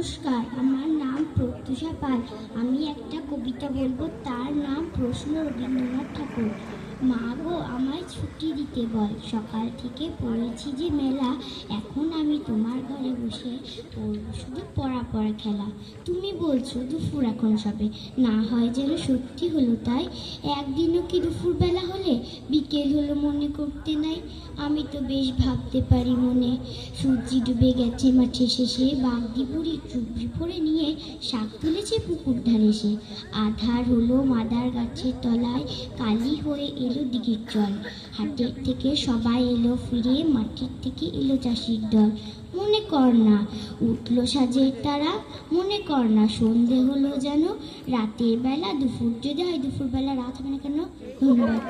নমস্কার, আমার নাম প্রত্যুষা পাল। আমি একটা কবিতা বলব, তার নাম প্রশ্ন রবীন্দ্রনাথ ঠাকুর। মা গো, আমায় ছুটি দিতে বল। সকাল থেকে পড়েছি যে মেলা, এখন আমি তোমার ঘরে বসে শুধু পড়া পড়া খেলা। তুমি বলছো দুপুর এখন সবে না হয় যেন সত্যি হলো তাই। একদিনও কি দুপুর বেলা হলে? বিকেল হলো মনে করতে নাই। আমি তো বেশ ভাবতে পারি মনে। সূর্যি ডুবে গেছে মাঠে শেষে। বাগদি বুড়ি চুবড়ি ভরে নিয়ে শাক তুলেছে পুকুর ধারে সে। আধার হলো মাদার গাছের তলায়। কালি হয়ে এলো দিঘির জল। হাটের থেকে সবাই এলো ফিরে, মাটির থেকে এলো চাষির দল। মনে কর না, উঠল সাজের তারা। মনে কর না, সন্ধে হলো যেন। রাতের বেলা দুপুর, যদি হয় দুপুর বেলা, রাত হবে না কেন? ধন্যবাদ।